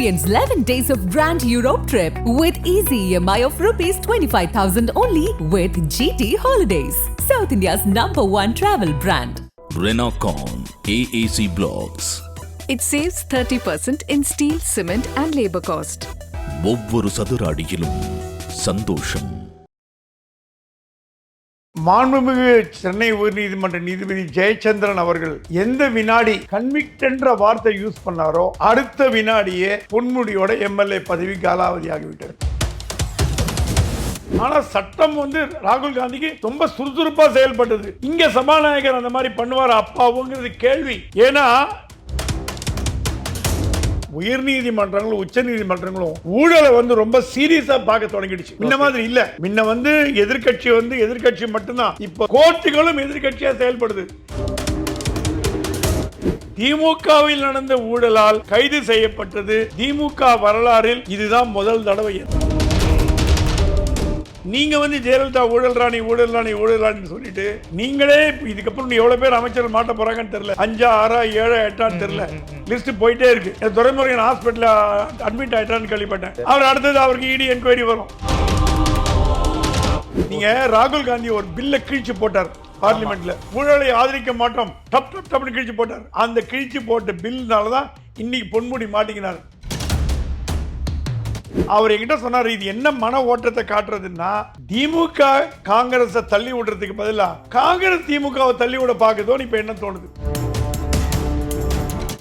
Experience 11 days of Grand Europe trip with easy EMI of rupees 25,000 only with GT Holidays, South India's number one travel brand. Renocon AAC Blocks It saves 30% in steel, cement, and labor cost. ஒவ்வொரு சதுர அடியிலும் சந்தோஷம் மாண்புமிகு சென்னை உயர்நீதிமன்ற நீதிபதி ஜெயச்சந்திரன் அவர்கள் எந்த வினாடி கன்விக்ட் என்ற வார்த்தை யூஸ் பண்ணாரோ அடுத்த வினாடியே பொன்முடியோட எம்எல்ஏ பதவி காலாவதி ஆகிவிட்டது ஆனா சட்டம் வந்து ராகுல் காந்திக்கு ரொம்ப சுறுசுறுப்பா செயல்பட்டது. இங்க சபாநாயகர் அந்த மாதிரி பண்ணுவார் அப்பாவுங்கிறது கேள்வி. ஏன்னா உயர் நீதிமன்றங்களும் உச்ச நீதிமன்றங்களும் ஊழலை வந்து ரொம்ப சீரியஸா பார்க்க தொடங்கிடுச்சு. இந்த மாதிரி இல்ல. முன்ன வந்து எதிர்க்கட்சி வந்து எதிர்க்கட்சி மட்டும்தான். இப்ப கோர்ட்டுகளும் எதிர்க்கட்சியா செயல்படுது. திமுகவில் நடந்த ஊழலால் கைது செய்யப்பட்டது திமுக வரலாறில் இதுதான் முதல் தடவை. நீங்க வந்து ஜெயலலிதா ஊழல் ராணி ஊழல் ராணி ஊழல் ராணின்னு சொல்லிட்டு நீங்களே இதுக்கப்புறம் எவ்வளவு பேர் அமைச்சர் மாட்ட போறாங்கன்னு தெரியல. அஞ்சா ஆறா ஏழா எட்டான்னு தெரியல. லிஸ்ட் போயிட்டே இருக்கு. துறைமுருகன் ஹாஸ்பிட்டல் அட்மிட் ஆயிட்டான்னு கேள்விப்பட்டேன். அவர் அடுத்தது அவருக்கு இடி என்கொயரி வரும். நீங்க ராகுல் காந்தி ஒரு பில்ல கிழிச்சு போட்டார் பார்லிமெண்ட்ல ஊழலை ஆதரிக்க மாட்டோம். டப் டப் டப்னு கிழிச்சு போட்டார். அந்த கிழிச்சு போட்ட பில்னால தான் இன்னைக்கு பொன்முடி மாட்டிக்கினார். அவர் என்கிட்ட சொன்னார் இது என்ன மன ஓட்டத்தை காட்டுறதுன்னா திமுக காங்கிரஸை தள்ளி விடுறதுக்கு பதிலா காங்கிரஸ் திமுகவை தள்ளி விட பாக்குதோன்னு இப்ப என்ன தோணுது?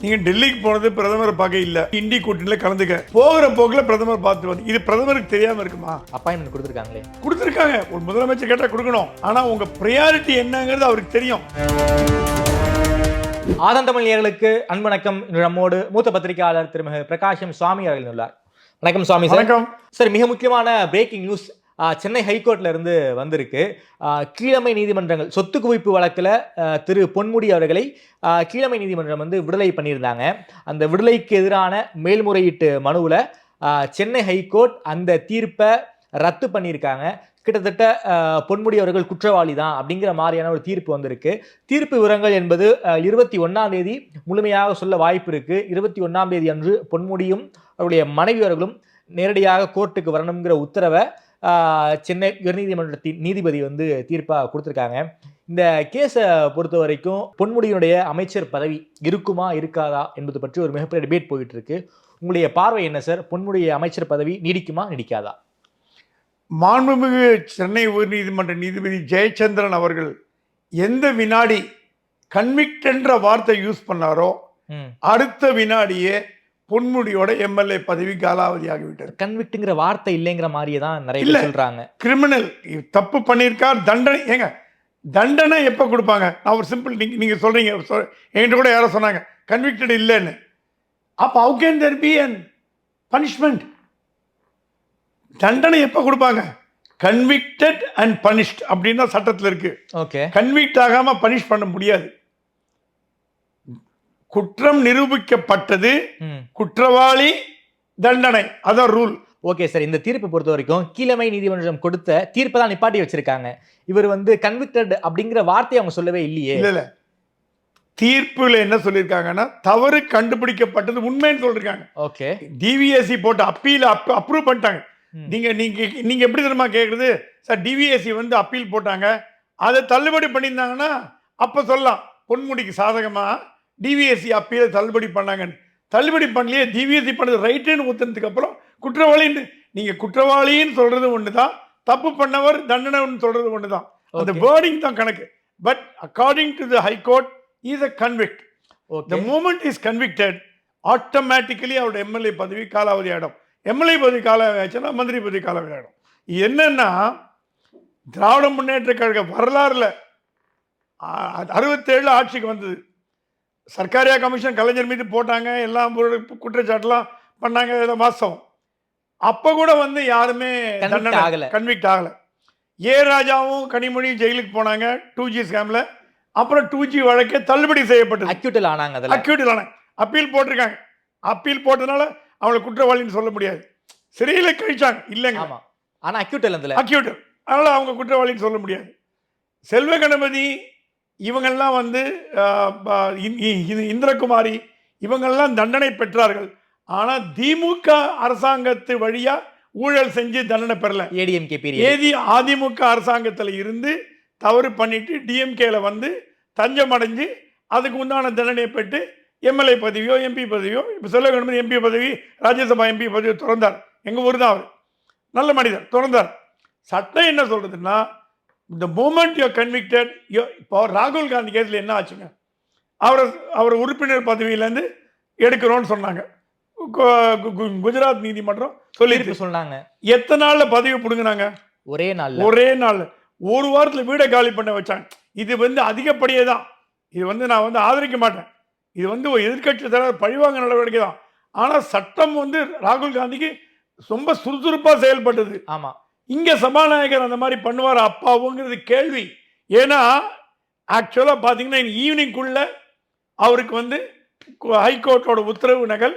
நீங்க டெல்லிக்கு போனது பிரதமரை பார்க்க இல்ல. இந்தி கூட்டணியில கலந்துக்க. போகிற போக்குல பிரதமர் பார்த்து வந்து இது பிரதமருக்கு தெரியாம இருக்குமா? அப்பாயின்மெண்ட் கொடுத்துருக்காங்களே. கொடுத்துருக்காங்க. ஒரு முதலமைச்சர் கேட்டா கொடுக்கணும். ஆனா உங்க ப்ரையாரிட்டி என்னங்கிறது அவருக்கு தெரியும். ஆதன் தமிழ் நேயர்களுக்கு அன்பு வணக்கம். நம்மோடு மூத்த பத்திரிகையாளர் திருமிகு பிரகாஷம் சுவாமி அவர்கள் உள்ளார். வணக்கம் சுவாமி சார். வணக்கம். சார் மிக முக்கியமான பிரேக்கிங் நியூஸ் சென்னை ஹைகோர்ட்ல இருந்து வந்திருக்கு. கீழமை நீதிமன்றங்கள் சொத்து குவிப்பு வழக்கில் திரு பொன்முடி அவர்களை கீழமை நீதிமன்றம் வந்து விடுதலை பண்ணியிருந்தாங்க. அந்த விடுதலைக்கு எதிரான மேல்முறையீட்டு மனுவில் சென்னை ஹைகோர்ட் அந்த தீர்ப்பை ரத்து பண்ணியிருக்காங்க. கிட்டத்தட்ட பொன்முடி அவர்கள் குற்றவாளி தான் அப்படிங்கிற மாதிரியான ஒரு தீர்ப்பு வந்திருக்கு. தீர்ப்பு விவரங்கள் என்பது இருபத்தி ஒன்றாம் தேதி முழுமையாக சொல்ல வாய்ப்பு இருக்கு. இருபத்தி ஒன்றாம் தேதி அன்று பொன்முடியும் அவருடைய மனைவி அவர்களும் நேரடியாக கோர்ட்டுக்கு வரணுங்கிற உத்தரவை சென்னை உயர்நீதிமன்றத்தின் நீதிபதி வந்து தீர்ப்பாக கொடுத்துருக்காங்க. இந்த கேஸை பொறுத்த வரைக்கும் பொன்முடியினுடைய அமைச்சர் பதவி இருக்குமா இருக்காதா என்பது பற்றி ஒரு மிகப்பெரிய டிபேட் போயிட்டு இருக்கு உங்களுடைய பார்வை என்ன சார் பொன்முடிய அமைச்சர் பதவி நீடிக்குமா நீடிக்காதா? மாண்புமிகு சென்னை உயர்நீதிமன்ற நீதிபதி ஜெயச்சந்திரன் அவர்கள் எந்த வினாடி கன்விக்ட் என்ற வார்த்தை யூஸ் பண்ணாரோ அடுத்த வினாடியே பொன்முடியோட எம்எல்ஏ பதவி காலாவதி ஆகிவிட்டது கன்விக்ட்டுங்கிற வார்த்தை இல்லைங்கிற மாதிரியே தான் நிறைய சொல்றாங்க. கிரிமினல் தப்பு பண்ணியிருக்கார் தண்டனை ஏங்க தண்டனை எப்போ கொடுப்பாங்க? நான் ஒரு சிம்பிள் நீங்க நீங்க சொல்றீங்க சொ- என்கிட்ட கூட யாரோ சொன்னாங்க கன்விக்டட் இல்லைன்னு. அப்போ how can there be an punishment தண்டனை எப்போ கொடுப்பாங்க? கன்விக்டட் அண்ட் பனிஷ்ட் அப்படின்னு தான் சட்டத்தில் இருக்கு. ஓகே கன்விக்ட் ஆகாம பனிஷ் பண்ண முடியாது. குற்றம் நிரூபிக்கப்பட்டது குற்றவாளி தண்டனை. அதான் ரூல். Okay sir. இந்த தீர்ப்பை பொறுத்த வரைக்கும் கீழமை நீதிமன்றம் கொடுத்த தீர்ப்பை தான் நிப்பாட்டி வச்சிருக்காங்க. இவர் வந்து கன்விக்டட் அப்படிங்கிற வார்த்தையை அவங்க சொல்லவே இல்லையே. இல்ல இல்ல. தீர்ப்புல என்ன சொல்லியிருக்காங்கன்னா தவறு கண்டுபிடிக்கப்பட்டது உண்மைன்னு சொல்லிருக்காங்க ஓகே. டிவிஎஸ்சி போட்டு அப்பீல் அப்ரூவ் பண்ணிட்டாங்க. நீங்க நீங்க நீங்க எப்படி தெரியுமா கேக்குறது? சார் டிவிஎஸ்சி வந்து அப்பீல் போட்டாங்க. அதை தள்ளுபடி பண்ணியிருந்தாங்கன்னா அப்ப சொல்லலாம். பொன்முடிக்கு சாதகமா டிவிஎஸ்சி அப்பீலை தள்ளுபடி பண்ணாங்கன்னு தள்ளுபடி பண்ணலையே டிவிஎஸ்சி பண்ணது ரைட்டுன்னு ஒத்துனதுக்கு அப்புறம் குற்றவாளின்னு நீங்க குற்றவாளின்னு சொல்றது ஒண்ணுதான் தப்பு பண்ணவர் தண்டனைன்னு சொல்றது ஒண்ணுதான். அந்த Okay. வேர்டிங் தான் கணக்கு. But according to the high court is a convict the moment is convicted automatically அவரோட எம்எல்ஏ பதவி காலாவதி ஆகிடும் எம்எல்ஏ பதவி காலாவதி ஆச்சுன்னா மந்திரி பதவி காலாவதி ஆகிடும் என்னன்னா திராவிட முன்னேற்ற கழக வரலாறுல அறுபத்தேழுல ஆட்சிக்கு வந்தது. சர்க்காரியா கமிஷன் கலைஞர் மீது போட்டாங்க எல்லாம் குற்றச்சாட்டுலாம் பண்ணாங்க இதெல்லாம் வாஸ்தவம் அப்ப கூட வந்து யாருமே ஆகல. கன்விக்ட் ஆகல. ஏ ராஜாவும் கனிமொழியும் ஜெயிலுக்கு போனாங்க டூ ஜி ஸ்கேம்ல அப்புறம் டூ ஜி வழக்கே தள்ளுபடி செய்யப்பட்டது. அக்யூட்டல் ஆனாங்க அதுல. அக்யூட்டில் ஆனாங்க. அப்பீல் போட்டிருக்காங்க. அப்பீல் போட்டதுனால அவங்களை குற்றவாளின்னு சொல்ல முடியாது. சிறையில் கழிச்சாங்க இல்லைங்க. ஆமா. ஆனா அக்யூட்டல் அதுல அக்யூட் அதனால அவங்க குற்றவாளின்னு சொல்ல முடியாது. செல்வ கணபதி இவங்கெல்லாம் வந்து இந்திரகுமாரி இவங்கெல்லாம் தண்டனை பெற்றார்கள். ஆனால் திமுக அரசாங்கத்து வழியா ஊழல் செஞ்சு தண்டனை பெறல. ஏடிஎம்கே ஏதி அதிமுக அரசாங்கத்தில் இருந்து தவறு பண்ணிட்டு டிஎம்கேல வந்து தஞ்சம் அடைஞ்சு அதுக்கு உண்டான தண்டனையை பெற்று எம்எல்ஏ பதவியோ எம்பி பதவியோ இப்போ சொல்ல வேண்டும் எம்பி பதவி ராஜ்யசபா எம்பி பதவி திறந்தார். எங்கள் ஊர் தான் அவர். நல்ல மனிதர் திறந்தார். சட்டம் என்ன சொல்றதுன்னா இந்த மூமெண்ட் யூ கன்விக்டட் இப்போ ராகுல் காந்தி கேஸில் என்ன ஆச்சுங்க? அவரை அவர் உறுப்பினர் பதவியிலேருந்து எடுக்கிறோன்னு சொன்னாங்க. குஜராத் நீதிமன்றம் தீர்ப்பு. சொன்னாங்க. எத்தனை நாளில் பதவி பிடுங்கினாங்க? ஒரே நாள்ல. ஒரே நாள் ஒரு வாரத்தில் வீடை காலி பண்ண வச்சாங்க. இது வந்து அதிகப்படியே தான். இது வந்து நான் வந்து ஆதரிக்க மாட்டேன். இது வந்து ஒரு எதிர்க்கட்சி தலைவர் பழிவாங்க நடவடிக்கை தான் ஆனால் சட்டம் வந்து ராகுல் காந்திக்கு ரொம்ப சுறுசுறுப்பாக செயல்பட்டது. ஆமா. இங்கே சபாநாயகர் அந்த மாதிரி பண்ணுவார் அப்பாவுங்கிறது கேள்வி. ஏன்னா ஆக்சுவலாக பார்த்தீங்கன்னா ஈவினிங்குள்ள அவருக்கு வந்து ஹைகோர்ட்டோட உத்தரவு நகல்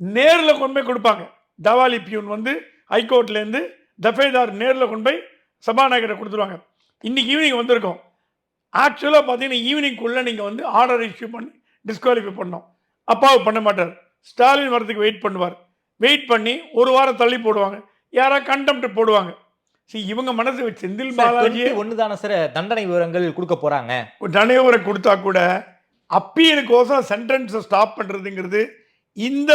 நேரில் கொண்டு போய் கொடுப்பாங்க. தவாலி பியூன் வந்து ஹைகோர்ட்லேருந்து தஃபேதார் நேரில் கொண்டு போய் சபாநாயகரை கொடுத்துருவாங்க. இன்னைக்கு ஈவினிங் வந்திருக்கோம். ஆக்சுவலாக பார்த்தீங்கன்னா ஈவினிங்குள்ளே நீங்கள் வந்து ஆர்டர் இஷ்யூ பண்ணி டிஸ்குவாலிஃபை பண்ணோம் அப்பாவை பண்ண மாட்டார். ஸ்டாலின் வரதுக்கு வெயிட் பண்ணுவார். வெயிட் பண்ணி ஒரு வாரம் தள்ளி போடுவாங்க. யாராவது கண்டெம்ட் போடுவாங்க. See இவங்க மனசு வச்சு செந்தில் பாலாஜியை ஒன்று தானே சார்? தண்டனை விவரங்கள் கொடுக்க போறாங்க. நடைமுறை கொடுத்தா கூட அப்பீலுக்கோசம் சென்டென்ஸை ஸ்டாப் பண்ணுறதுங்கிறது இந்த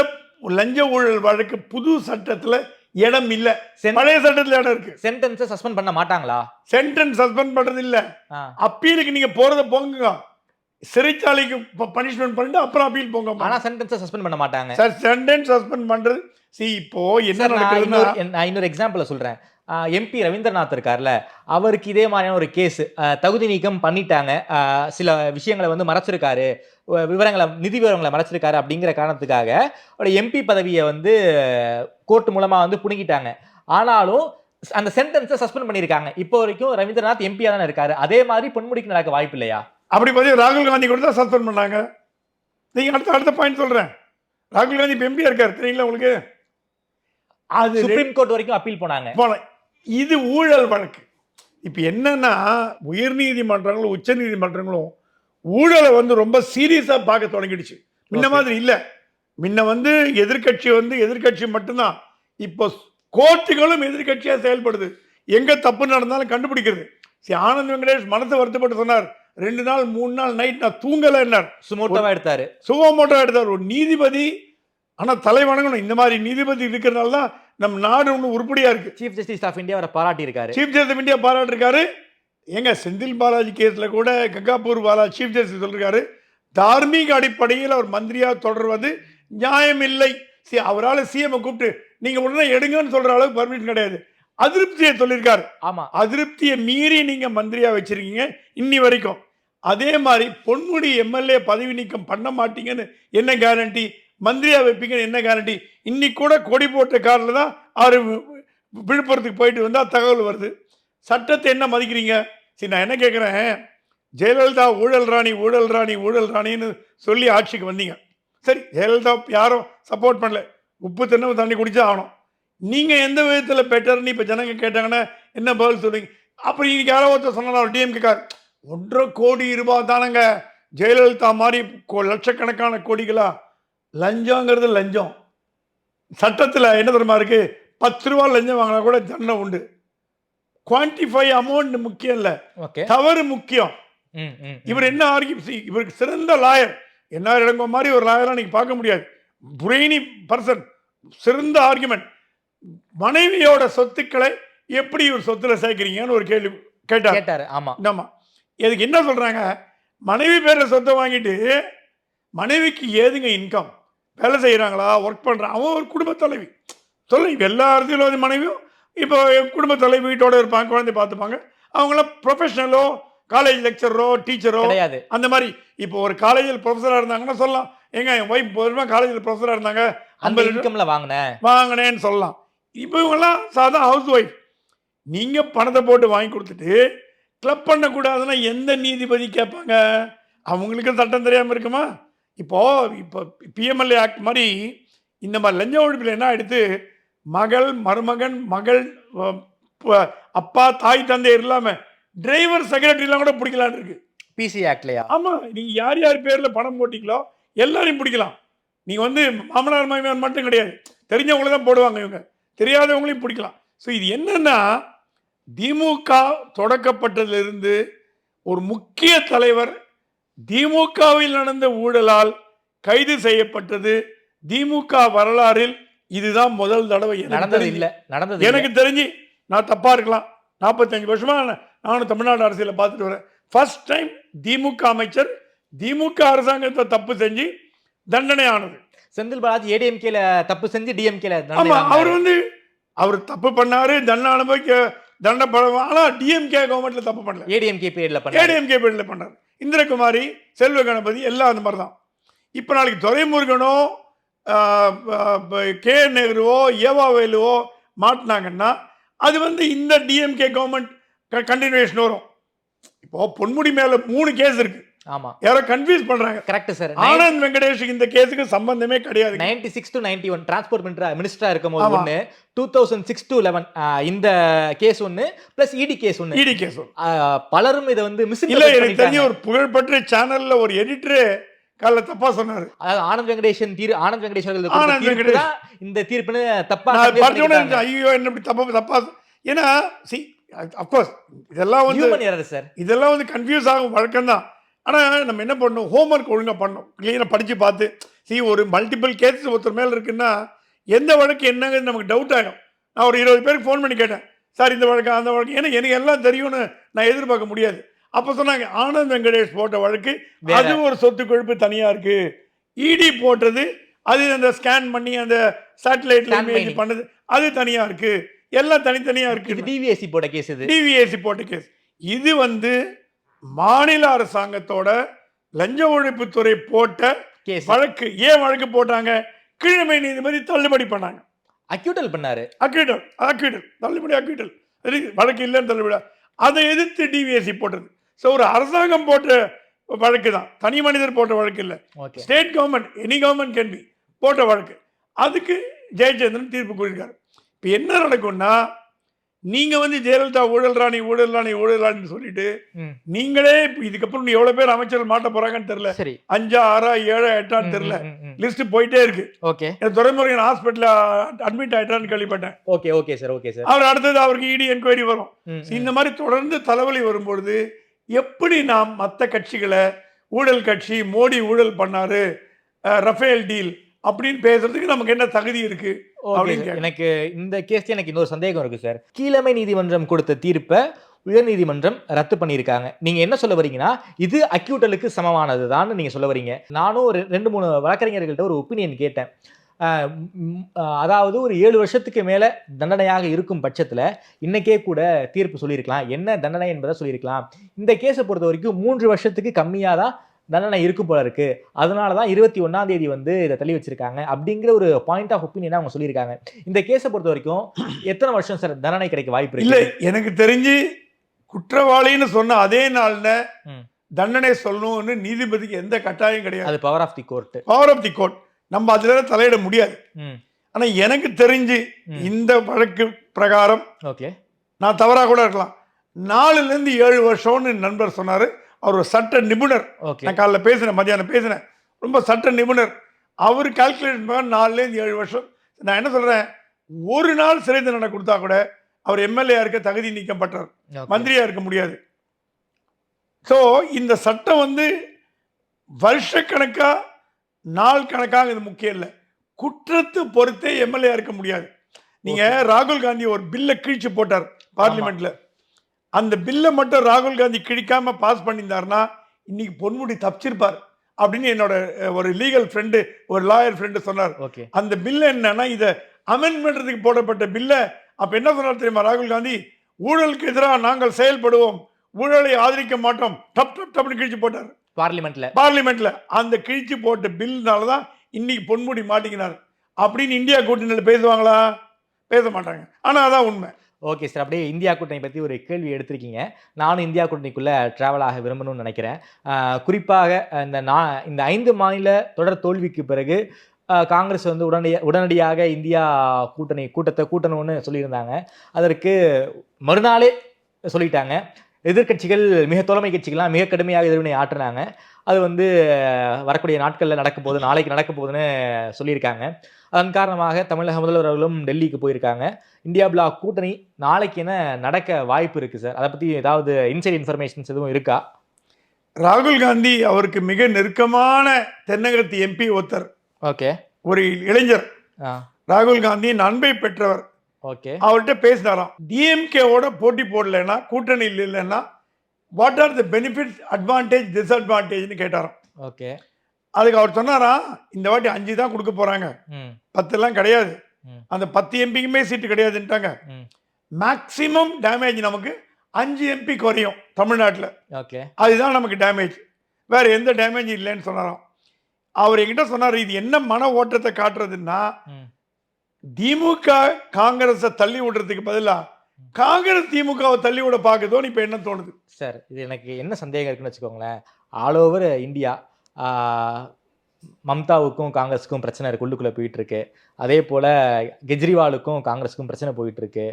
லஞ்ச ஊழல் வழக்கு புது சட்டத்தில் இடம் இல்லை. பழைய சட்டத்தில் இடம் இருக்கு. சென்டென்ஸை சஸ்பெண்ட் பண்ண மாட்டாங்களா? சென்டென்ஸ் சஸ்பெண்ட் பண்ணுறது இல்லை. அப்பீலுக்கு நீங்கள் போகிறத போங்க சிறைச்சாலைக்கு பனிஷ்மெண்ட் பண்ணிட்டு அப்புறம் அப்பீல் போங்க. ஆனா சென்டென்ஸை சஸ்பெண்ட் பண்ண மாட்டாங்க. சார் சென்டென்ஸ் சஸ்பெண்ட் பண்ணுறது சி இப்போ என்ன சார், நடக்குதுன்னா நான் இன்னொரு எக்ஸாம்பிள் சொல்றேன். எம்பி ரவீந்திரநாத் இருக்கார்ல அவருக்கு இதே மாதிரியான ஒரு கேஸ் தகுதி நீக்கம் பண்ணிட்டாங்க. சில விஷயங்களை வந்து மறைச்சிருக்காரு. விவரங்களை நிதி விவரங்களை மறைச்சிருக்காரு அப்படிங்கிற காரணத்துக்காக அவருடைய எம்பி பதவியை வந்து கோர்ட் மூலமா வந்து புடுங்கிட்டாங்க. ஆனாலும் அந்த சென்டென்ஸை சஸ்பெண்ட் பண்ணியிருக்காங்க. இப்போ வரைக்கும் ரவீந்திரநாத் எம்பியா தானே இருக்காரு. அதே மாதிரி பொன்முடிக்கு நடக்க வாய்ப்பு இல்லையா? அப்படி பார்த்தீங்கன்னா ராகுல் காந்தி கூட தான் சஸ்பெண்ட் பண்ணாங்க. நீங்கள் அடுத்த அடுத்த பாயிண்ட் சொல்கிறேன் ராகுல் காந்தி இப்போ எம்பியா இருக்கார். தெரியுங்களா உங்களுக்கு? அது சுப்ரீம் கோர்ட் வரைக்கும் அப்பீல் போனாங்க. போல இது ஊழல் வழக்கு. இப்போ என்னன்னா உயர்நீதிமன்றங்களும் உச்ச நீதிமன்றங்களும் ஊழலை வந்து ரொம்ப சீரியஸாக பார்க்க தொடங்கிடுச்சு. முன்ன. மாதிரி இல்லை. முன்ன வந்து எதிர்க்கட்சி வந்து எதிர்க்கட்சி மட்டும்தான். இப்போ கோர்ட்டுகளும் எதிர்க்கட்சியாக செயல்படுது. எங்கே தப்பு நடந்தாலும் கண்டுபிடிக்கிறது. சரி ஆனந்த் வெங்கடேஷ் மனசை வருத்தப்பட்டு சொன்னார். ரெண்டு நாள் மூணு நாள் நைட் நான் தூங்கலைன்னார் சுமூர்த்தமா எடுத்தாரு. சுகமோட்டோ எடுத்தார். ஒரு நீதிபதி ஆனால் தலை வணங்கணும் இந்த மாதிரி நீதிபதி இருக்கிறனால தான் நம்ம நாடு ஒன்று உருப்படியாக இருக்கு. சீஃப் ஜஸ்டிஸ் ஆஃப் இந்தியா அவரை பாராட்டி இருக்காரு சீஃப் ஜஸ்டிஸ் ஆஃப் இந்தியா பாராட்டிருக்காரு எங்க செந்தில் பாலாஜி கேஸில் கூட கங்காப்பூர் பாலாஜி சீஃப் ஜஸ்டிஸ் சொல்லிருக்காரு. தார்மீக அடிப்படையில் அவர் மந்திரியா தொடர்வது நியாயமில்லை சி அவரால் சிஎம் கூப்பிட்டு நீங்க உடனே எடுங்கன்னு சொல்ற அளவுக்கு பர்மிஷன் கிடையாது. அதிருப்தியை சொல்லியிருக்காரு. ஆமா. அதிருப்தியை மீறி நீங்க மந்திரியா வச்சிருக்கீங்க இன்னி வரைக்கும். அதே மாதிரி பொன்முடி எம்எல்ஏ பதவி நீக்கம் பண்ண மாட்டீங்கன்னு என்ன கேரண்டி மந்திரியா வைப்பீங்கன்னு என்ன கேரண்டி இன்னைக்கு கூட கொடி போட்ட காரில் தான் அவர் விழுப்புரத்துக்கு போயிட்டு வந்தால் தகவல் வருது. சட்டத்தை என்ன மதிக்கிறீங்க? சரி நான் என்ன கேட்குறேன் ஜெயலலிதா ஊழல் ராணி ஊழல் ராணி ஊழல் ராணின்னு சொல்லி ஆட்சிக்கு வந்தீங்க. சரி ஜெயலலிதா யாரும் சப்போர்ட் பண்ணல. உப்பு தின்னு தண்ணி குடிச்சா ஆகணும். நீங்கள் எந்த விதத்தில் பெட்டர்னு இப்போ ஜனங்க கேட்டாங்கன்னா என்ன பதில் சொல்லுங்க அப்புறம் இன்னைக்கு யாரோ ஒருத்தர் சொன்னா டிஎம்கே கார். ஒன்றரை கோடி ரூபாய் தானங்க ஜெயலலிதா மாதிரி கோ- லட்சக்கணக்கான கோடிகளா லஞ்சங்கிறது லஞ்சம். சட்டத்தில் என்ன தெரியுமா இருக்கு? பத்து ரூபா லஞ்சம் வாங்கினா கூட தண்டனை உண்டு. குவான்டிஃபை அமௌண்ட் முக்கியம் இல்லை. தவறு முக்கியம். இவர் என்ன ஆர்கி இவருக்கு சிறந்த லாயர். என்ன இடங்கோ மாதிரி ஒரு லாயரா நீங்க பார்க்க முடியாது. புரைனி பர்சன் சிறந்த ஆர்குமெண்ட் மனைவியோட சொத்துக்களை எப்படி இவர் சொத்துல சேர்க்கிறீங்கன்னு ஒரு கேள்வி கேட்டார். கேட்டாரு ஆமா. ஆமா. இதுக்கு என்ன சொல்றாங்க? மனைவி பேர்ல சொத்தை வாங்கிட்டு மனைவிக்கு ஏதுங்க இன்கம் வேலை செய்கிறாங்களா ஒர்க் பண்ணுறான் அவன் ஒரு குடும்ப தலைவி. சொல்ல எல்லா அரசியல்வாதி மனைவியும் இப்போ குடும்ப தலைவி வீட்டோட இருப்பாங்க குழந்தை பார்த்துப்பாங்க. அவங்களாம் ப்ரொஃபஷனலோ காலேஜ் லெக்சரோ டீச்சரோ கிடையாது. அந்த மாதிரி. இப்போ ஒரு காலேஜில் ப்ரொஃபஸராக இருந்தாங்கன்னா சொல்லலாம். ஏங்க என் ஒய்ஃப் போதுமா காலேஜில் ப்ரொஃபஸராக இருந்தாங்க? ஐம்பது இன்கம்ல வாங்கினேன் வாங்கினேன்னு சொல்லலாம். இப்போ இவங்கெல்லாம் சாதா ஹவுஸ் ஒய்ஃப் நீங்கள் பணத்தை போட்டு வாங்கி கொடுத்துட்டு கிளப் பண்ணக்கூடாதுன்னா எந்த நீதிபதி கேட்பாங்க? அவங்களுக்கு சட்டம் தெரியாமல் இருக்குமா? இப்போது இப்போ பிஎம்எல்ஏ ஆக்ட் மாதிரி இந்த மாதிரி லஞ்ச ஒழிப்பில் என்ன ஆயிடுத்து மகள் மருமகன் மகள் அப்பா தாய் தந்தை இல்லாமல் டிரைவர் செக்ரட்டரிலாம் கூட பிடிக்கலான்னு இருக்கு. பிசி ஆக்ட்லயா ஆமாம் நீங்கள் யார் யார் பேரில் பணம் போட்டிங்களோ எல்லாரையும் பிடிக்கலாம். நீங்கள் வந்து மாமனார் மாமியார் மட்டும் கிடையாது. தெரிஞ்சவங்கள தான் போடுவாங்க இவங்க. தெரியாதவங்களையும் பிடிக்கலாம். ஸோ இது என்னன்னா திமுக தொடக்கப்பட்டதிலிருந்து ஒரு முக்கிய தலைவர் திமுகவில் நடந்த ஊழலால் கைது செய்யப்பட்டது. திமுக வரலாறில் இதுதான் முதல் தடவை நடந்தது. இல்ல. நடந்தது. எனக்கு தெரிஞ்சு நான் தப்பா இருக்கலாம். நாற்பத்தஞ்சு வருஷமா நான் நானும் தமிழ்நாடு அரசியலை பார்த்துட்டு வரேன். ஃபர்ஸ்ட் டைம் திமுக அமைச்சர் திமுக அரசாங்கத்தை தப்பு செஞ்சு தண்டனை ஆனது செந்தில் பாலாஜி ஏடிஎம்கேல தப்பு செஞ்சு டிஎம்கேல ஆமா அவர் வந்து அவர் தப்பு பண்ணாரு தண்டனை அனுபவிக்க தண்டனை பண்ண ஆனா டிஎம்கே கவர்மெண்ட்ல தப்பு பண்ணல. ஏடிஎம்கே பீரியட்ல பண்ண ஏடிஎம்கே பேரில் பண்ணார். இந்திரகுமாரி செல்வ கணபதி எல்லாம் அந்த மாதிரி தான் இப்போ நாளைக்கு துரைமுருகனோ கே நேருவோ ஏவா வேலுவோ மாட்டினாங்கன்னா அது வந்து இந்த டிஎம்கே கவர்மெண்ட் கண்டினியூஷன் வரும். இப்போது பொன்முடி மேலே மூணு கேஸ் இருக்குது ஆமா. யாரோ கன்ஃபியூஸ் பண்றாங்க. கரெக்ட் சார் ஆனந்த் வெங்கடேஷுக்கு இந்த கேஸுக்கு சம்பந்தமே கிடையாது. Ninety six to ninety one transport மினிஸ்டரா இருக்கும் போது. ஒன்னு two thousand six to eleven இந்த கேஸ் ஒன்னு பிளஸ் இடி கேஸ் ஒன்னு இடி கேஸ் பலரும் இதை வந்து மிஸ் இல்ல எனக்கு தெரிஞ்ச ஒரு புகழ்பெற்ற சேனல்ல ஒரு எடிட்டரே காலைல தப்பா சொன்னாரு. அதாவது ஆனந்த் வெங்கடேஷன் தீர் ஆனந்த் வெங்கடேஷ் ஆனந்த் வெங்கடேஷ். இந்த தீர்ப்புன்னு தப்பா. ஐயோ என்ன இப்படி தப்பா தப்பா. ஏன்னா சி அப்கோர்ஸ் இதெல்லாம் வந்து சார் இதெல்லாம் வந்து கன்ஃபியூஸ் ஆகும் வழக்கம் தான் ஆனால் நம்ம என்ன பண்ணணும்? ஹோம்ஒர்க் ஒழுங்காக பண்ணணும். க்ளீனாக படித்து பார்த்து சி ஒரு மல்டிபிள் கேஸ் ஒருத்தர் மேலே இருக்குன்னா எந்த வழக்கு என்னங்கிறது நமக்கு டவுட் ஆகிடும் நான் ஒரு இருபது பேருக்கு ஃபோன் பண்ணி கேட்டேன். சார் இந்த வழக்கு அந்த வழக்கு. ஏன்னா எனக்கு எல்லாம் தெரியும்னு நான் எதிர்பார்க்க முடியாது. அப்போ சொன்னாங்க ஆனந்த் வெங்கடேஷ் போட்ட வழக்கு. அது ஒரு சொத்து கொழுப்பு தனியாக இருக்கு. இடி போட்டது அது அந்த ஸ்கேன் பண்ணி அந்த சேட்டலைட்ல இமேஜ் பண்ணி. பண்ணது அது தனியாக இருக்கு. எல்லாம் தனித்தனியாக இருக்கு இது டிவிஎஸ்சி போட்ட கேஸ் இது. டிவிஎஸ்சி போட்ட கேஸ் இது வந்து மாநில அரசாங்கத்தோட லஞ்ச ஒழிப்புத்துறை போட்ட வழக்கு ஏன் வழக்கு போட்டாங்க? கீழமை நீதிபதி தள்ளுபடி பண்ணாங்க. அக்யூட்டல் பண்ணாரு. அக்யூட்டல் அக்யூட்டல் தள்ளுபடி அக்யூட்டல். வழக்கு இல்லைன்னு தள்ளுபடி. அதை எதிர்த்து டிவிஎஸ்சி போட்டது. ஸோ ஒரு அரசாங்கம் போட்ட வழக்கு தான் தனி மனிதர் போட்ட வழக்கு இல்லை. State government any government can be போட்ட வழக்கு. அதுக்கு ஜெயச்சந்திரன் தீர்ப்பு கூறியிருக்காரு. இப்போ என்ன நடக்கும்னா நீங்க வந்து ஜெயலலிதா ஊழல் ராணி ஊழல் ராணி ஊழல் ராணின்னு சொல்லிட்டு. நீங்களே இப்ப இதுக்கப்புறம் எவ்வளவு பேர் அமைச்சர்கள் மாட்ட போறாங்கன்னு தெரியல. அஞ்சா ஆறா ஏழா எட்டான்னு தெரியல. லிஸ்ட் போயிட்டே இருக்கு. ஓகே. துறைமுருகன் ஹாஸ்பிட்டல்ல அட்மிட் ஆயிட்டான்னு கேள்விப்பட்டேன். Okay okay sir okay sir. அவர் அடுத்தது அவருக்கு இடி என்கொயரி வரும். இந்த மாதிரி தொடர்ந்து தலைவலி வரும்பொழுது எப்படி நாம் மற்ற கட்சிகளை ஊழல் கட்சி மோடி ஊழல் பண்ணாரு ரஃபேல் டீல் அப்படின்னு பேசுறதுக்கு நமக்கு என்ன தகுதி இருக்கு? எனக்கு இந்த கேஸ்ல எனக்கு இன்னொரு சந்தேகம் இருக்கு சார். கீழமை நீதிமன்றம் கொடுத்த தீர்ப்பை உயர்நீதிமன்றம் ரத்து பண்ணியிருக்காங்க. நீங்க என்ன சொல்ல வரீங்கன்னா இது அக்யூட்டலுக்கு சமமானது தான் நீங்க சொல்ல வரீங்க நானும் ஒரு ரெண்டு மூணு வழக்கறிஞர்கள்ட்ட ஒரு ஒப்பீனியன் கேட்டேன். அதாவது ஒரு ஏழு வருஷத்துக்கு மேல தண்டனையாக இருக்கும் பட்சத்துல இன்னைக்கே கூட தீர்ப்பு சொல்லியிருக்கலாம். என்ன தண்டனை என்பதை சொல்லியிருக்கலாம். இந்த கேஸை பொறுத்த வரைக்கும் மூன்று வருஷத்துக்கு கம்மியாக தான் தண்டனை இருக்கும் போல இருக்கு. அதனால தான் இருபத்தி ஒன்னாம் தேதி வந்து இதை தள்ளி வச்சிருக்காங்க. அப்படிங்கிற ஒரு பாயிண்ட் ஆஃப் ஒப்பீனியன் அவங்க சொல்லியிருக்காங்க. இந்த கேஸை பொறுத்த வரைக்கும் எத்தனை வருஷம் சார் தண்டனை கிடைக்க வாய்ப்பு இல்ல எனக்கு தெரிஞ்சு குற்றவாளின்னு சொன்ன அதே நாள்ல. தண்டனை சொல்லணும்னு நீதிபதிக்கு எந்த கட்டாயம் கிடையாது. அது power of the court power of the court நம்ம அதுல தலையிட முடியாது. ஆனா எனக்கு தெரிஞ்சு. இந்த வழக்கு பிரகாரம் ஓகே. நான் தவறா கூட இருக்கலாம். நாலுல இருந்து ஏழு வருஷம்னு நண்பர் சொன்னாரு. அவர் ஒரு சட்ட நிபுணர். நான் காலைல பேசினேன் மத்தியானம் பேசினேன். ரொம்ப சட்ட நிபுணர். அவர் கால்குலேஷன் பண்ண நாலுல இருந்து ஏழு வருஷம். நான் என்ன சொல்றேன்? ஒரு நாள் சிறை தண்டனை கொடுத்தா கூட அவர் எம்எல்ஏ இருக்க தகுதி நீக்கப்பட்டார். மந்திரியா இருக்க முடியாது. ஸோ இந்த சட்டம் வந்து வருஷக்கணக்கா நாள் கணக்காக இது முக்கியம் இல்லை. குற்றத்தை பொறுத்தே எம்எல்ஏ இருக்க முடியாது. நீங்க ராகுல் காந்தி ஒரு பில்லை கிழிச்சு போட்டார் பார்லிமெண்ட்ல. அந்த பில்லை மட்டும் ராகுல் காந்தி கிழிக்காம பாஸ் பண்ணியிருந்தாருன்னா இன்னைக்கு பொன்முடி தப்பிச்சிருப்பார். அப்படின்னு என்னோட ஒரு லீகல் ஃப்ரெண்டு ஒரு லாயர் ஃப்ரெண்டு சொன்னார். ஓகே. அந்த பில் என்னன்னா இதை அமெண்ட் போடப்பட்ட பில்ல அப்ப என்ன சொன்னார் தெரியுமா ராகுல் காந்தி? ஊழலுக்கு எதிராக நாங்கள் செயல்படுவோம் ஊழலை ஆதரிக்க மாட்டோம் டப் டப் டப்னு கிழிச்சு போட்டார். பார்லிமெண்ட்ல. பார்லிமெண்ட்ல. அந்த கிழிச்சு போட்ட பில்னால தான் இன்னைக்கு பொன்முடி மாட்டிக்கினார். அப்படின்னு இந்தியா கூட்டணியில் பேசுவாங்களா? பேச மாட்டாங்க. ஆனா அதான் உண்மை. Okay sir. அப்படியே இந்தியா கூட்டணி பற்றி ஒரு கேள்வி எடுத்திருக்கீங்க. நானும் இந்தியா கூட்டணிக்குள்ளே ட்ராவல் ஆக விரும்பணும்னு நினைக்கிறேன். குறிப்பாக இந்த நான் இந்த ஐந்து மாநில தொடர் தோல்விக்கு பிறகு காங்கிரஸ் வந்து உடனடியாக உடனடியாக இந்தியா கூட்டணி கூட்டத்தை கூட்டணும்னு சொல்லியிருந்தாங்க. அதற்கு மறுநாளே சொல்லிட்டாங்க. எதிர்க்கட்சிகள் மிக தோழமை கட்சிகள்லாம் மிக கடுமையாக எதிர்வினை ஆற்றினாங்க. அது வந்து வரக்கூடிய நாட்களில் நடக்க போகுது நாளைக்கு நடக்க போகுதுன்னு சொல்லியிருக்காங்க. அதன் காரணமாக தமிழக முதல்வர் அவர்களும் டெல்லிக்கு போயிருக்காங்க. இந்தியா பிளாக் கூட்டணி நாளைக்கு என்ன நடக்க வாய்ப்பு இருக்குது சார். அதை பற்றி ஏதாவது இன்சைட் இன்ஃபர்மேஷன்ஸ் எதுவும் இருக்கா? ராகுல் காந்தி அவருக்கு மிக நெருக்கமான தென்னகத்து எம்பி ஒருத்தர். ஓகே. ஒரு இளைஞர். ராகுல் காந்தியின் அன்பை பெற்றவர். ஓகே அவர்கிட்ட பேசினாராம். டிஎம்கேவோட போட்டி போடலைன்னா கூட்டணியில் இல்லைன்னா what are the benefits advantage டிஸ்அட்வான்டேஜ்னு கேட்டாராம். ஓகே அதுக்கு அவர் சொன்னாராம் இந்த வாட்டி அஞ்சு தான் கொடுக்க போறாங்க. ம். பத்துலாம் கிடையாது. அந்த பத்து எம்பிக்குமே சீட்டு கிடையாதுன்ட்டாங்க. மேக்சிமம் டேமேஜ் நமக்கு அஞ்சு எம்பி குறையும் தமிழ்நாட்டில். ஓகே அதுதான் நமக்கு டேமேஜ் வேற எந்த டேமேஜ் இல்லைன்னு சொன்னாராம். அவர் என்கிட்ட சொன்னார் இது என்ன மன ஓட்டத்தை காட்டுறதுன்னா திமுக காங்கிரஸை தள்ளி விடுறதுக்கு பதிலாக காங்கிரஸ் திமுகவை தள்ளி விட பார்க்குதோன்னு இப்போ என்ன தோணுது? சார் இது எனக்கு என்ன சந்தேகம் இருக்குன்னு வச்சுக்கோங்களேன். ஆல் ஓவர் இந்தியா மம்தாவுக்கும் காங்கிரஸுக்கும் பிரச்சனை இருக்கு உள்ளுக்குள்ளே போயிட்டுருக்கு அதே போல் கெஜ்ரிவாலுக்கும் காங்கிரஸுக்கும் பிரச்சனை போயிட்டுருக்கு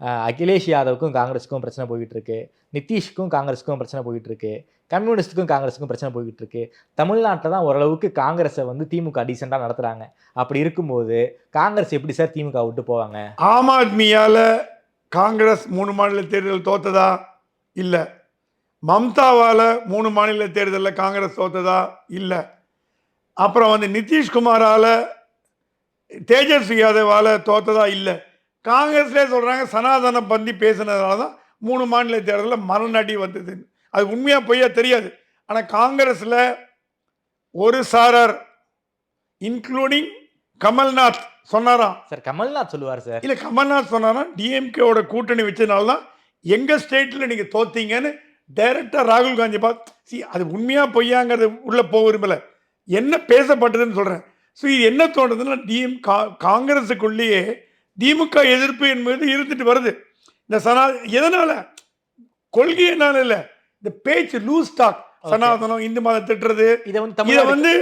அகிலேஷ் யாதவுக்கும் காங்கிரஸுக்கும் பிரச்சனை போயிட்டு இருக்கு நிதிஷ்க்கும் காங்கிரஸுக்கும் பிரச்சனை போயிட்டு இருக்கு கம்யூனிஸ்ட்டுக்கும் காங்கிரஸுக்கும் பிரச்சனை போயிட்டு இருக்கு தமிழ்நாட்டில் தான் ஓரளவுக்கு காங்கிரஸை வந்து திமுக டீசெண்டாக நடத்துகிறாங்க அப்படி இருக்கும்போது காங்கிரஸ் எப்படி சார் திமுக விட்டு போவாங்க? ஆம் ஆத்மியால் காங்கிரஸ் மூணு மாநில தேர்தல் தோத்ததா? இல்லை. மம்தாவால் மூணு மாநில தேர்தலில் காங்கிரஸ் தோத்ததா? இல்லை. அப்புறம் வந்து நிதிஷ்குமாரால் தேஜஸ்வி யாதவால் தோத்ததா? இல்லை. காங்கிரஸ்லேயே சொல்கிறாங்க சனாதன பந்தி பேசுனதால தான் மூணு மாநில தேர்தலில் மரணடி வந்ததுன்னு அது உண்மையாக பொய்யா தெரியாது. ஆனால் காங்கிரஸில் ஒரு சாரர் இன்க்ளூடிங் கமல்நாத் சொன்னாராம். சார் கமல்நாத் சொல்லுவார் சார். இல்ல கமல்நாத் சொன்னாரா? டிஎம்கேவோட கூட்டணி வச்சதுனால தான் எங்க ஸ்டேட்ல நீங்க தோத்தீங்கன்னு டைரக்டா ராகுல் காந்தி பார்த்து சி அது உண்மையா பொய்யாங்கிறது உள்ள போக விரும்பல என்ன பேசப்பட்டதுன்னு சொல்றேன். ஸோ இது என்ன தோணுதுன்னா டிஎம் கா காங்கிரஸுக்குள்ளேயே திமுக எதிர்ப்பு என்பது இருந்துட்டு வருது. இந்த சனா எதனால? கொள்கையினால இல்ல. இந்த பேச்சு லூஸ் டாக். சனாதனம் இந்து மதம் திட்டுறது. இதை வந்து இதை வந்து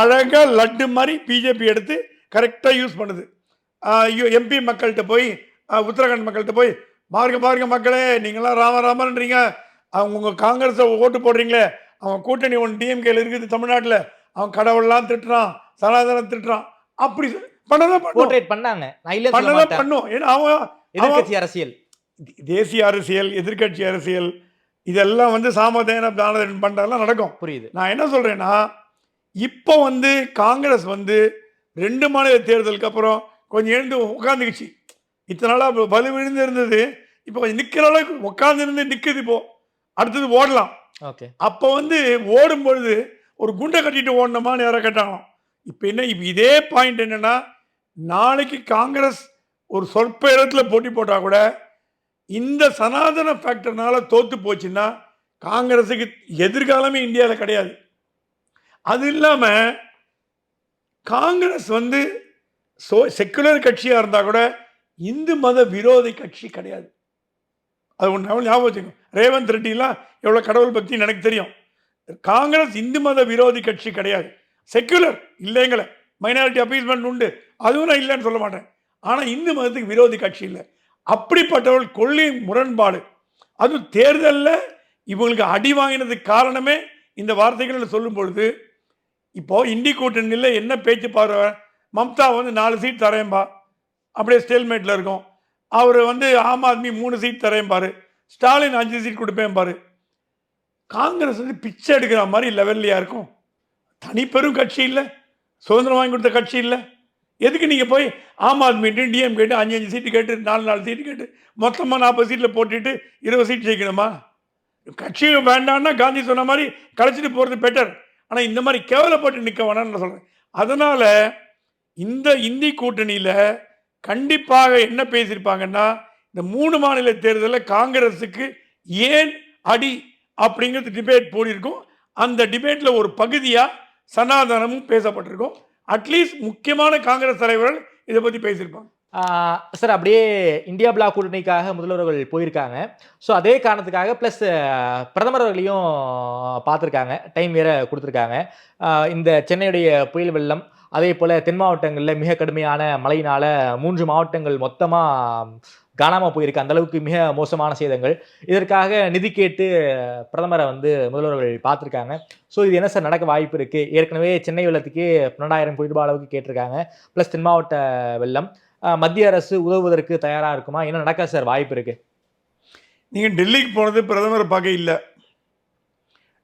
அழகா லட்டு மாதிரி பிஜேபி எடுத்து கரெக்டாக யூஸ் பண்ணுது. ஐயோ எம்பி மக்கள்கிட்ட போய் உத்தரகாண்ட் மக்கள்கிட்ட போய் பாருங்க பாருங்க மக்களே நீங்களாம் ராம ராமன்றீங்க. அவங்க உங்கள் காங்கிரஸை ஓட்டு போடுறீங்களே. அவன் கூட்டணி ஒன்று டிஎம்கேல இருக்குது தமிழ்நாட்டில். அவன் கடவுள்லாம் திட்டுறான் சனாதனம் திட்டுறான். அப்படி பண்ணதான் போர்ட்ரேட் பண்ணாங்க. நான் பண்ணதான் பண்ணும். ஏன்னா அவன் எதிர்க்கட்சி அரசியல். தேசிய அரசியல் எதிர்க்கட்சி அரசியல் இதெல்லாம் வந்து சாமதேன தானதன் பண்ணுறதெல்லாம் நடக்கும். புரியுது. நான் என்ன சொல்றேன்னா இப்போ வந்து காங்கிரஸ் வந்து ரெண்டு மாநில தேர்தலுக்கு அப்புறம் கொஞ்சம் எழுந்து உட்காந்துக்குச்சு இத்தனை நாளாக வலு விழுந்து இருந்தது. இப்போ கொஞ்சம் நிற்கிற அளவுக்கு உட்காந்துருந்து நிற்குது இப்போ. அடுத்தது ஓடலாம். ஓகே. அப்போ வந்து ஓடும் பொழுது ஒரு குண்டை கட்டிட்டு ஓடணுமான்னு யாரை கேட்டாங்களாம். இப்போ என்ன இப்போ இதே பாயிண்ட் என்னன்னா நாளைக்கு காங்கிரஸ் ஒரு சொற்ப இடத்துல போட்டி போட்டால் கூட இந்த சனாதன ஃபேக்டர்னால தோத்து போச்சுன்னா காங்கிரஸுக்கு எதிர்காலமே இந்தியாவில் கிடையாது. அது இல்லாமல் காங்கிரஸ் வந்து சோ செக்குலர் கட்சியாக இருந்தால் கூட இந்து மத விரோதி கட்சி கிடையாது. அது ஒன்று ஞாபகம் வச்சுக்கணும் ரேவந்த் ரெட்டிலாம் எவ்வளோ கடவுள் பக்தின்னு எனக்கு தெரியும். காங்கிரஸ் இந்து மத விரோதி கட்சி கிடையாது. செக்குலர் இல்லைங்களே. மைனாரிட்டி அப்பீஸ்மெண்ட் உண்டு. அதுவும் நான் இல்லைன்னு சொல்ல மாட்டேன். ஆனால் இந்து மதத்துக்கு விரோதி கட்சி இல்லை. அப்படிப்பட்டவர்கள் கொள்ளி முரண்பாடு. அதுவும் தேர்தலில் இவங்களுக்கு அடி வாங்கினதுக்கு காரணமே இந்த வார்த்தைகள் சொல்லும் பொழுது இப்போ இந்தி கூட்டணியில் என்ன பேச்சு பாரு மம்தா வந்து நாலு சீட் தரேன்பா. அப்படியே ஸ்டேல்மேட்டில் இருக்கும். அவர் வந்து ஆம் ஆத்மி மூணு சீட் தரேன் பாரு ஸ்டாலின் அஞ்சு சீட் கொடுப்பேன் பாரு காங்கிரஸ் வந்து பிச்சை எடுக்கிற மாதிரி லெவல்லையா இருக்கும் தனிப்பெரும் கட்சி இல்லை. சுதந்திரம் வாங்கி கொடுத்த கட்சி இல்லை. எதுக்கு நீங்கள் போய் ஆம் ஆத்மிட்டு டிஎம் கேட்டு அஞ்சு அஞ்சு சீட்டு கேட்டு நாலு நாலு சீட்டு கேட்டு மொத்தமாக நாற்பது சீட்டில் போட்டுட்டு இருபது சீட் ஜெயிக்கணுமா? கட்சி வேண்டான்னா காந்தி சொன்ன மாதிரி கழிச்சிட்டு போகிறது பெட்டர் ஆனால் இந்த மாதிரி கேவலப்பட்டு நிற்க வேணாம்னு நான் சொல்கிறேன் அதனால் இந்த இந்தி கூட்டணியில் கண்டிப்பாக என்ன பேசியிருப்பாங்கன்னா இந்த மூணு மாநில தேர்தலில் காங்கிரஸுக்கு ஏன் அடி அப்படிங்கிறது டிபேட் போடியிருக்கும் அந்த டிபேட்டில் ஒரு பகுதியாக சனாதனமும் பேசப்பட்டிருக்கும். அட்லீஸ்ட் முக்கியமான காங்கிரஸ் தலைவர்கள் இதை பற்றி பேசியிருப்பாங்க. சார் அப்படியே இந்தியா பிளாக் கூட்டணிக்காக முதல்வர்கள் போயிருக்காங்க. ஸோ அதே காரணத்துக்காக ப்ளஸ் பிரதமர் அவர்களையும் பார்த்துருக்காங்க. டைம் வேற கொடுத்துருக்காங்க. இந்த சென்னையுடைய புயல் வெள்ளம் அதே போல் தென் மாவட்டங்களில் மிக கடுமையான மழையினால மூன்று மாவட்டங்கள் மொத்தமாக காணாமல் போயிருக்கு. அந்த அளவுக்கு மிக மோசமான சேதங்கள். இதற்காக நிதி கேட்டு பிரதமரை வந்து முதல்வர்கள் பார்த்துருக்காங்க. ஸோ இது என்ன சார் நடக்க வாய்ப்பு இருக்குது ஏற்கனவே சென்னை வெள்ளத்துக்கே பன்னெண்டாயிரம் கோடி ரூபாய் அளவுக்கு கேட்டிருக்காங்க. ப்ளஸ் தென் மாவட்ட வெள்ளம். மத்திய அரசு உதவுவதற்கு தயாராக இருக்குமா? என்ன நடக்க சார் வாய்ப்பு இருக்குது நீங்கள் டெல்லிக்கு போனது பிரதமரை பார்க்க இல்லை.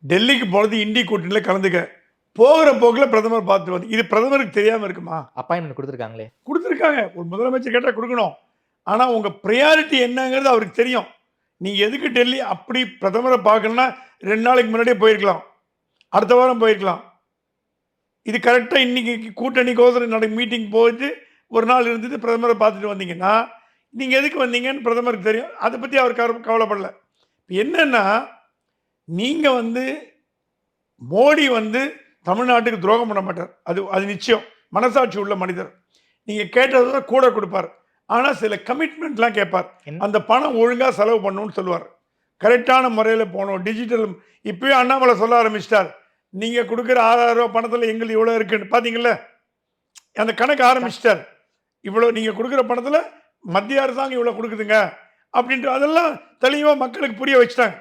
டெல்லிக்கு போனது இந்தி கூட்டணியில் கலந்துக்க. போகிற போக்கில் பிரதமர் பார்த்து வந்து இது பிரதமருக்கு தெரியாமல் இருக்குமா? அப்பாயின்மெண்ட் கொடுத்துருக்காங்களே. கொடுத்துருக்காங்க. ஒரு முதலமைச்சர் கேட்டால் கொடுக்கணும். ஆனால் உங்கள் ப்ரையாரிட்டி என்னங்கிறது அவருக்கு தெரியும். நீங்கள் எதுக்கு டெல்லி அப்படி பிரதமரை பார்க்கணுன்னா ரெண்டு நாளைக்கு முன்னாடியே போயிருக்கலாம். அடுத்த வாரம் போயிருக்கலாம். இது கரெக்டாக இன்றைக்கி கூட்டணி கூட்டணிக்கோசரம் நட மீட்டிங் போயிட்டு ஒரு நாள் இருந்துட்டு பிரதமரை பார்த்துட்டு வந்தீங்கன்னா நீங்கள் எதுக்கு வந்தீங்கன்னு பிரதமருக்கு தெரியும். அதை பற்றி அவர் கவ- கவலைப்படலை. இப்போ என்னென்னா நீங்கள் வந்து மோடி வந்து தமிழ்நாட்டுக்கு துரோகம் பண்ண மாட்டார். அது அது நிச்சயம். மனசாட்சி உள்ள மனிதர். நீங்கள் கேட்டதை கூட கொடுப்பார். ஆனால் சில கமிட்மெண்ட்லாம் கேட்பார்? அந்த பணம் ஒழுங்காக செலவு பண்ணணும்னு சொல்லுவார். கரெக்டான முறையில் போகணும். டிஜிட்டல் இப்போயே அண்ணாமலை சொல்ல ஆரம்பிச்சிட்டார். நீங்கள் கொடுக்குற ஆறாயிரம் ரூபா பணத்தில் எங்களுக்கு இவ்வளோ இருக்குன்னு. பார்த்தீங்கல்ல அந்த கணக்கு ஆரம்பிச்சிட்டார். இவ்வளோ நீங்கள் கொடுக்குற பணத்தில் மத்திய அரசாங்கம் இவ்வளோ கொடுக்குதுங்க அப்படின்ட்டு அதெல்லாம் தெளிவாக மக்களுக்கு புரிய வச்சுட்டாங்க.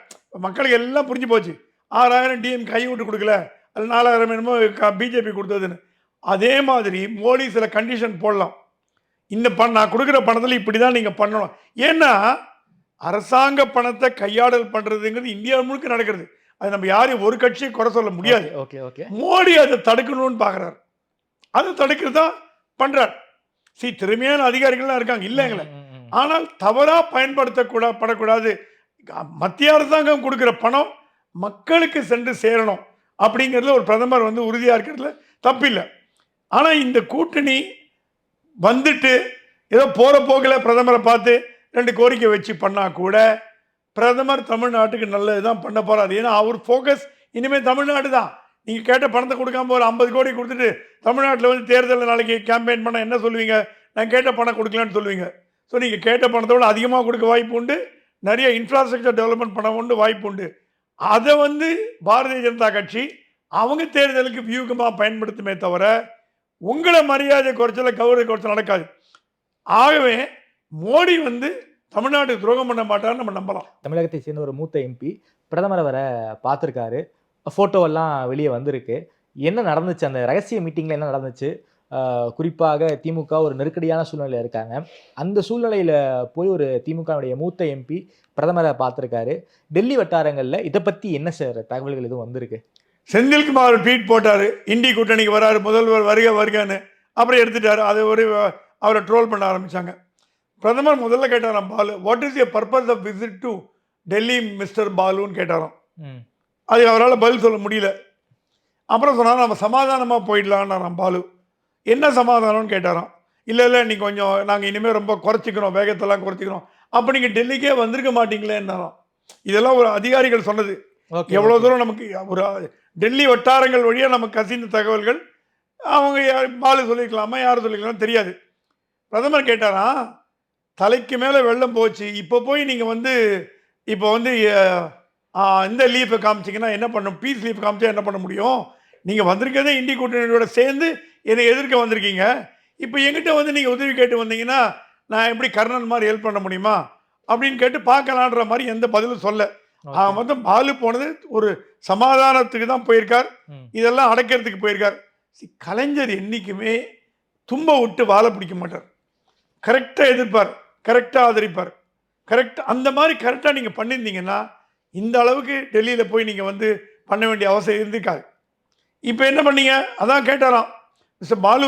மக்களுக்கு எல்லாம் புரிஞ்சு போச்சு. ஆறாயிரம் டிஎம் கை விட்டு கொடுக்கல. அது நாலாயிரம் என்னமோ பிஜேபி கொடுத்ததுன்னு. அதே மாதிரி மோடி சில கண்டிஷன் போடலாம். இந்த பணம் நான் கொடுக்குற பணத்தில் இப்படி தான் நீங்கள் பண்ணணும். ஏன்னா அரசாங்க பணத்தை கையாடல் பண்ணுறதுங்கிறது இந்தியா முழுக்க நடக்கிறது. அது நம்ம யாரையும் ஒரு கட்சியை குறை சொல்ல முடியாது. ஓகே ஓகே மோடி அதை தடுக்கணும்னு பார்க்குறாரு அதை தடுக்கிறது தான் பண்ணுறார் சி திறமையான அதிகாரிகள்லாம் இருக்காங்க. இல்லைங்களே ஆனால் தவறாக பயன்படுத்தக்கூடா படக்கூடாது. மத்திய அரசாங்கம் கொடுக்குற பணம் மக்களுக்கு சென்று சேரணும். அப்படிங்கிறதுல ஒரு பிரதமர் வந்து உறுதியாக இருக்கிறதுல தப்பில்லை. ஆனால் இந்த கூட்டணி வந்துட்டு ஏதோ போகிற போக்கில் பிரதமரை பார்த்து ரெண்டு கோரிக்கை வச்சு பண்ணால் கூட பிரதமர் தமிழ்நாட்டுக்கு நல்லது தான் பண்ண போகிறாரு ஏன்னா அவர் ஃபோக்கஸ் இனிமேல் தமிழ்நாடு தான் நீங்கள் கேட்ட பணத்தை கொடுக்காம ஒரு ஐம்பது கோடி கொடுத்துட்டு தமிழ்நாட்டில் வந்து தேர்தலில் நாளைக்கு கேம்பெயின் பண்ண என்ன சொல்லுவீங்க? நான் கேட்ட பணம் கொடுக்கலன்னு சொல்லுவீங்க. ஸோ நீங்கள் கேட்ட பணத்தை விட அதிகமாக கொடுக்க வாய்ப்பு உண்டு. நிறைய இன்ஃப்ராஸ்ட்ரக்சர் டெவலப்மெண்ட் பண்ண உண்டு வாய்ப்பு உண்டு. அதை வந்து பாரதிய ஜனதா கட்சி அவங்க தேர்தலுக்கு வியூகமாக பயன்படுத்துமே தவிர உங்களை மரியாதை குறைச்சல கௌரவ குறைச்சல் நடக்காது. ஆகவே மோடி வந்து தமிழ்நாட்டுக்கு துரோகம் பண்ண மாட்டார்னு நம்ம நம்பலாம். தமிழகத்தை சேர்ந்த ஒரு மூத்த எம்பி பிரதமரை வர பார்த்துருக்காரு. ஃபோட்டோவெல்லாம் வெளியே வந்திருக்கு. என்ன நடந்துச்சு? அந்த ரகசிய மீட்டிங்கில் என்ன நடந்துச்சு? குறிப்பாக திமுக ஒரு நெருக்கடியான சூழ்நிலையில் இருக்காங்க. அந்த சூழ்நிலையில் போய் ஒரு திமுகவுடைய மூத்த எம்பி பிரதமரை பார்த்துருக்காரு. டெல்லி வட்டாரங்களில் இதை பற்றி என்ன சார் தகவல்கள் எதுவும் வந்திருக்கு? செந்தில்குமார் ட்வீட் போட்டார். இந்தி கூட்டணிக்கு வராரு. முதல்வர் வருக வருகன்னு. அப்புறம் எடுத்துட்டாரு. அதை ஒரு அவரை ட்ரோல் பண்ண ஆரம்பிச்சாங்க. பிரதமர் முதல்ல கேட்டாராம் Balu what is your purpose of visit to Delhi mister பாலுன்னு கேட்டாராம். அது அவரால் பதில் சொல்ல முடியல. அப்புறம் சொன்னார் நம்ம சமாதானமாக போயிடலான்னாராம் பாலு. என்ன சமாதானம்னு? கேட்டாராம். இல்லை இல்லை நீ கொஞ்சம் நாங்கள் இனிமேல் ரொம்ப குறைச்சிக்கிறோம். வேகத்தெல்லாம் குறைச்சிக்கிறோம். அப்போ நீங்கள் டெல்லிக்கே வந்திருக்க மாட்டீங்களேன்னாராம். இதெல்லாம் ஒரு அதிகாரிகள் சொன்னது. எவ்வளோ தூரம் நமக்கு ஒரு டெல்லி வட்டாரங்கள் வழியாக நமக்கு கசிந்த தகவல்கள் அவங்க யார் பாலு சொல்லிக்கலாமா யார் சொல்லிக்கலாம் தெரியாது. பிரதமர் கேட்டாரா தலைக்கு மேலே வெள்ளம் போச்சு இப்போ போய் நீங்கள் வந்து இப்போ வந்து இந்த லீஃபை காமிச்சிங்கன்னா என்ன பண்ணும் பீஸ் லீஃப் காமிச்சா என்ன பண்ண முடியும்? நீங்கள் வந்திருக்கதே இந்தி கூட்டணியோட சேர்ந்து என்னை எதிர்க்க வந்திருக்கீங்க. இப்போ எங்கிட்ட வந்து நீங்கள் உதவி கேட்டு வந்தீங்கன்னா நான் எப்படி கர்ணன் மாதிரி ஹெல்ப் பண்ண முடியுமா? அப்படின்னு கேட்டு பார்க்கலான்ற மாதிரி எந்த பதிலும் சொல்ல. அவன் வந்து பாலு போனது ஒரு சமாதானத்துக்கு தான் போயிருக்கார். இதெல்லாம் அடைக்கிறதுக்கு போயிருக்கார். கலைஞர் என்னைக்குமே தும்ப விட்டு வாழ பிடிக்க மாட்டார். கரெக்டாக எதிர்ப்பார். கரெக்டாக ஆதரிப்பார். கரெக்ட் அந்த மாதிரி கரெக்டாக நீங்கள் பண்ணியிருந்தீங்கன்னா இந்த அளவுக்கு டெல்லியில் போய் நீங்கள் வந்து பண்ண வேண்டிய அவசியம் இருந்திருக்காது. இப்போ என்ன பண்ணீங்க? அதான் கேட்டாராம். மிஸ்டர் பாலு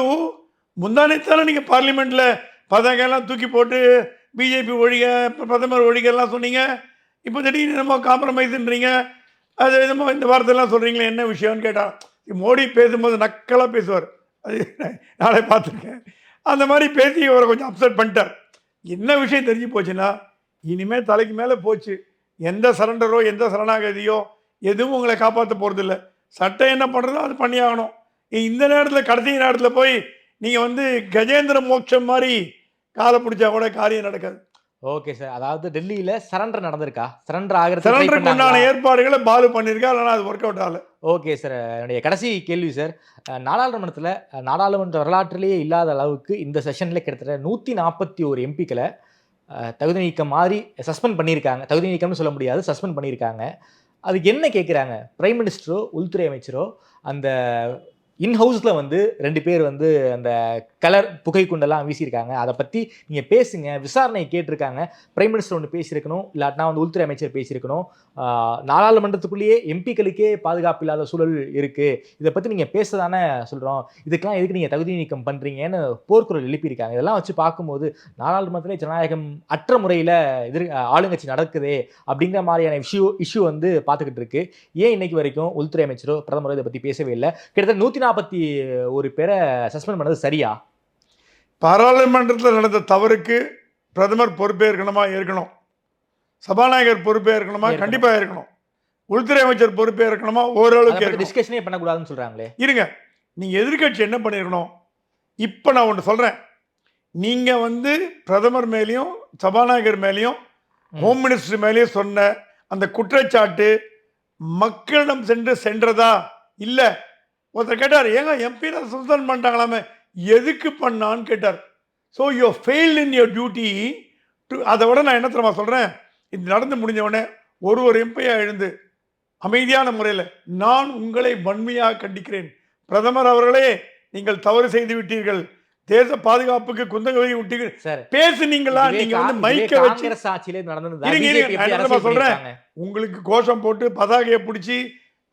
முந்தானத்தானே நீங்கள் பார்லிமெண்ட்டில் பதங்கெல்லாம் தூக்கி போட்டு பிஜேபி ஒழிக பிரதமர் ஒழிகெல்லாம் சொன்னீங்க. இப்போ திடீர்னு நம்ம காம்ப்ரமைஸ்ன்றீங்க அது என்னமோ இந்த வார்த்தைலாம் சொல்கிறீங்களே என்ன விஷயம்னு கேட்டால் மோடி பேசும்போது நக்கலாக பேசுவார். அது நாளே பார்த்துருக்கேன். அந்த மாதிரி பேசி அவரை கொஞ்சம் அப்செட் பண்ணிட்டார். என்ன விஷயம் தெரிஞ்சு போச்சுன்னா இனிமேல் தலைக்கு மேலே போச்சு. எந்த சரண்டரோ எந்த சரணாகதியோ எதுவும் உங்களை காப்பாற்ற போகிறதில்ல சட்டம் என்ன பண்ணுறதோ அது பண்ணி ஆகணும் இந்த நேரத்தில் கடைசி நேரத்தில் போய் நீங்கள் வந்து கஜேந்திர மோட்சம் மாதிரி காலை பிடிச்சா கூட காரியம் நடக்காது. Okay sir. அதாவது டெல்லியில சரண்டர் நடந்திருக்கா? சரண்டர் ஆகிறது சரண்டருக்கு உண்டான ஏற்பாடுகளை பாலு பண்ணியிருக்கா? ஆனால் அது ஒர்க் அவுட் ஆகல. Okay sir. என்னுடைய கடைசி கேள்வி சார். நாடாளுமன்றத்தில் நாடாளுமன்ற வரலாற்றிலேயே இல்லாத அளவுக்கு இந்த செஷனில் கிட்டத்தட்ட நூற்றி நாற்பத்தி ஒரு எம்பிக்களை தகுதி நீக்கம் மாதிரி சஸ்பெண்ட் பண்ணியிருக்காங்க. தகுதி நீக்கம்னு சொல்ல முடியாது. சஸ்பெண்ட் பண்ணியிருக்காங்க. அதுக்கு என்ன கேட்குறாங்க பிரைம் மினிஸ்டரோ உள்துறை அமைச்சரோ அந்த இன்ஹவுஸில் வந்து ரெண்டு பேர் வந்து அந்த கலர் புகைக்குண்டெல்லாம் வீசியிருக்காங்க. அதை பற்றி நீங்கள் பேசுங்க. விசாரணை கேட்டிருக்காங்க. பிரைம் மினிஸ்டர் ஒன்று பேசியிருக்கணும். இல்லாட்டினா வந்து உள்துறை அமைச்சர் பேசியிருக்கணும். நாடாளுமன்றத்துக்குள்ளேயே எம்பிக்களுக்கே பாதுகாப்பு இல்லாத சூழல் இருக்குது இதை பற்றி நீங்கள் பேச தானே சொல்கிறோம் இதுக்கெல்லாம் எதுக்கு நீங்கள் தகுதி நீக்கம் பண்ணுறீங்கன்னு போர்க்குரல் எழுப்பியிருக்காங்க. இதெல்லாம் வச்சு பார்க்கும்போது நாடாளுமன்றத்திலே ஜனநாயகம் அற்ற முறையில் எதிர் ஆளுங்கட்சி நடக்குதே அப்படிங்கிற மாதிரியான இஷ்யூ இஷ்யூ வந்து பார்த்துக்கிட்டு இருக்கு. ஏன் இன்னைக்கு வரைக்கும் உள்துறை அமைச்சரோ பிரதமரோ இதை பற்றி பேசவே இல்லை? கிட்டத்தட்ட நூற்றி நாற்பத்தி ஒரு பேரை சஸ்பெண்ட் பண்ணது சரியா? பாராளுமன்றத்தில் நடந்த தவறுக்கு பிரதமர் பொறுப்பேற்கணுமா இருக்கணும் சபாநாயகர் பொறுப்பேற்கணுமா? இருக்கணும். கண்டிப்பாக இருக்கணும் உள்துறை அமைச்சர் பொறுப்பேற்கணுமா? ஓரளவுக்கு இருக்கணும் டிஸ்கஷனே பண்ணக்கூடாதுன்னு சொல்கிறாங்களே இருங்க. நீங்கள் எதிர்க்கட்சி என்ன பண்ணியிருக்கணும் இப்போ நான் ஒன்று சொல்கிறேன் நீங்கள் வந்து பிரதமர் மேலேயும் சபாநாயகர் மேலேயும். ஹோம் மினிஸ்டர் மேலேயும் சொன்ன அந்த குற்றச்சாட்டு மக்களிடம் சென்று சென்றதா? இல்லை. ஒருத்தர் கேட்டார் ஏங்க எம்பி தான் சஸ்பெண்ட் பண்ணிட்டாங்களாமே? எதுக்கு பண்ணான்னு கேட்டார். So you fail in your duty to அதை விட நான் என்ன தெரியுமா சொல்கிறேன் இது நடந்து முடிஞ்ச உடனே ஒரு ஒரு எம்பியாக எழுந்து அமைதியான முறையில் நான் உங்களை வன்மையாக கண்டிக்கிறேன். பிரதமர் அவர்களே நீங்கள் தவறு செய்து விட்டீர்கள். தேச பாதுகாப்புக்கு குந்தகவை விட்டீர்கள் சார் பேசுனீங்களா? நீங்க வந்து மைக்க வச்சு ஆட்சியிலே நடந்தது. சொல்றேன்? உங்களுக்கு கோஷம் போட்டு பதாகையை பிடிச்சி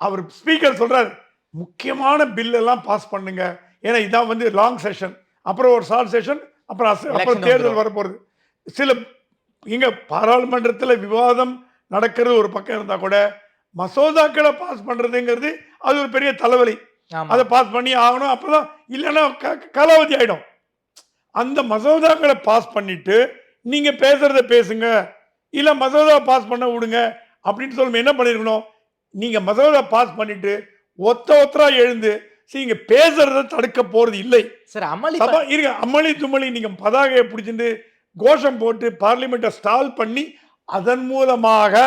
அவர் ஸ்பீக்கர் சொல்றாரு முக்கியமான பில் எல்லாம் பாஸ் பண்ணுங்க. ஏன்னா இதான் வந்து லாங் செஷன் அப்புறம் ஒரு ஷார்ட் செஷன் அப்புறம் அப்புறம் தேர்தல். வரப்போகுது. சில இங்க பாராளுமன்றத்தில் விவாதம் நடக்கிறது ஒரு பக்கம் இருந்தா கூட மசோதாக்களை பாஸ் பண்றதுங்கிறது அது ஒரு பெரிய தலைவலி. அதை பாஸ் பண்ணி ஆகணும் அப்பதான் இல்லைன்னா க- காலாவதி ஆயிடும். அந்த மசோதாக்களை பாஸ் பண்ணிட்டு நீங்க பேசுறத பேசுங்க இல்ல மசோதா பாஸ் பண்ண விடுங்க அப்படின்னு சொல்லி என்ன பண்ணிருக்கணும்? நீங்க மசோதா பாஸ் பண்ணிட்டு ஒத்த ஒத்தரா எழுந்து சரி இங்க பேசுறத தடுக்க போறது இல்லை. சார் அமளி இருங்க அம்மளி தும்மளி நீங்க பதாகையை பிடிச்சிட்டு கோஷம் போட்டு பார்லிமெண்ட்டை ஸ்டால் பண்ணி அதன் மூலமாக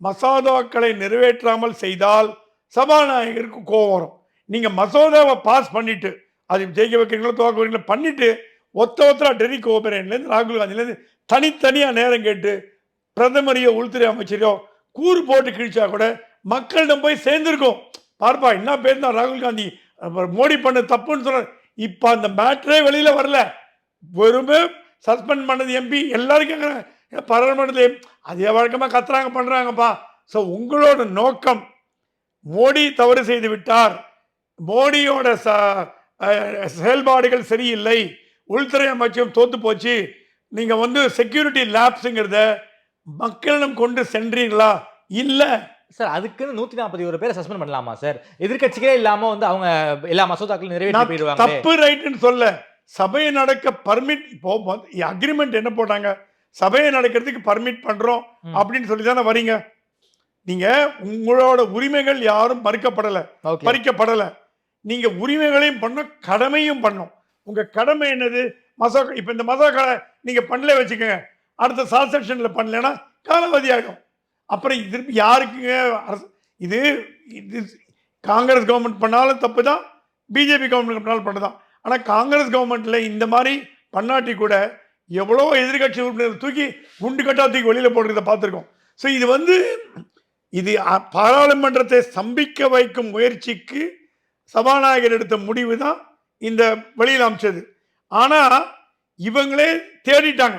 மசோதாக்களை நிறைவேற்றாமல் செய்தால் சபாநாயகருக்கு கோவம் வரும். நீங்க மசோதாவை பாஸ் பண்ணிட்டு அது ஜெயிக்க வைக்கிறீங்களோ துவக்க வைக்கிறீங்களோ பண்ணிட்டு ஒத்த ஒத்தரா டெரிக் ஓபரேன்லேருந்து ராகுல் காந்திலேருந்து தனித்தனியாக நேரம் கேட்டு பிரதமரையோ உள்துறை அமைச்சரையோ கூறு போட்டு கிழிச்சா கூட மக்களிடம் போய் சேர்ந்துருக்கும். பார்ப்பா என்ன பேசினா ராகுல் காந்தி மோடி பண்ண தப்புன்னு சொல்ற இப்போ அந்த மேட்ரே வெளியில் வரல. வெறுமே சஸ்பெண்ட் பண்ணது எம்பி எல்லாரும் கேட்குறாங்க பாராளுமன்றத்தில் அதே வழக்கமாக கத்துறாங்க பண்ணுறாங்கப்பா ஸோ உங்களோட நோக்கம் மோடி தவறு செய்து விட்டார். மோடியோட ச செயல்பாடுகள் சரியில்லை. உள்துறை அமைச்சகம் தோத்து போச்சு. நீங்கள் வந்து செக்யூரிட்டி லேப்ஸுங்கிறத மக்களிடம் கொண்டு சென்றீங்களா இல்லை. சார் அதுக்குன்னு நூத்தி நாற்பத்தி ஒரு பேரை சஸ்பெண்ட் பண்ணலாமா சார்? எதிர்க்கட்சிகளே இல்லாம வந்து அவங்க எல்லா மசோதாக்களும் நிறைவேற்றி போயிடுவாங்க தப்பு ரைட்டுன்னு சொல்ல சபையை நடக்க பர்மிட் இப்போ அக்ரிமெண்ட் என்ன போட்டாங்க? சபையை நடக்கிறதுக்கு பர்மிட் பண்றோம். அப்படின்னு சொல்லி தானே வரீங்க? நீங்க உங்களோட உரிமைகள் யாரும் மறுக்கப்படல பறிக்கப்படல. நீங்க உரிமைகளையும் பண்ணும் கடமையும் பண்ணும் உங்க கடமை என்னது? மசோ இப்ப இந்த மசோக்களை நீங்க பண்ணல வச்சுக்கோங்க. அடுத்த சால் செக்ஷன்ல பண்ணலன்னா காலாவதி ஆகிடும் அப்புறம் இது யாருக்குங்க? அரசு இது இது காங்கிரஸ் கவர்மெண்ட் பண்ணாலும் தப்பு தான் பிஜேபி கவர்மெண்ட் பண்ணாலும் பண்ணதான் ஆனால் காங்கிரஸ் கவர்மெண்ட்டில் இந்த மாதிரி பண்ணாட்டி கூட எவ்வளோ எதிர்கட்சி உறுப்பினர் தூக்கி குண்டு கட்டா தூக்கி வெளியில் போடுறத பார்த்துருக்கோம். ஸோ இது வந்து இது பாராளுமன்றத்தை ஸ்தம்பிக்க வைக்கும் முயற்சிக்கு சபாநாயகர் எடுத்த முடிவு தான் இந்த வெளியில் அமைச்சது. ஆனால் இவங்களே தேடிட்டாங்க.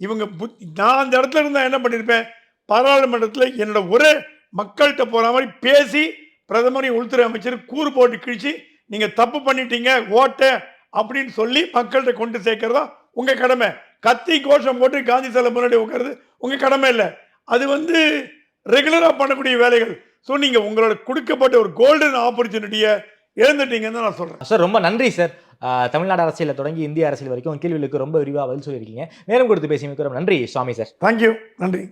இவங்க புத்- நான் அந்த இடத்துல இருந்தால் என்ன பண்ணியிருப்பேன் பாராளுமன்றத்தில் என்னோட ஒரே மக்கள்கிட்ட போகிற மாதிரி பேசி பிரதமரையும் உள்துறை அமைச்சர் கூறு போட்டு கிழிச்சு நீங்கள் தப்பு பண்ணிட்டீங்க ஓட்ட அப்படின்னு சொல்லி மக்கள்கிட்ட கொண்டு சேர்க்கறதா உங்கள் கடமை. கத்தி கோஷம் போட்டு காந்தி சிலை முன்னாடி உட்காருது உங்கள் கடமை இல்லை. அது வந்து ரெகுலராக பண்ணக்கூடிய வேலைகள். ஸோ நீங்கள் உங்களோட கொடுக்கப்பட்ட ஒரு கோல்டன் ஆப்பர்ச்சுனிட்டியை இழந்துட்டீங்கன்னு தான் நான் சொல்கிறேன் சார் ரொம்ப நன்றி சார். தமிழ்நாடு அரசியலில் தொடங்கி இந்திய அரசியல் வரைக்கும் கேள்விகளுக்கு ரொம்ப விரிவாக பதில் சொல்லியிருக்கீங்க. நேரம் கொடுத்து பேசியமைக்கு ரொம்ப நன்றி சுவாமி சார். தேங்க்யூ நன்றி.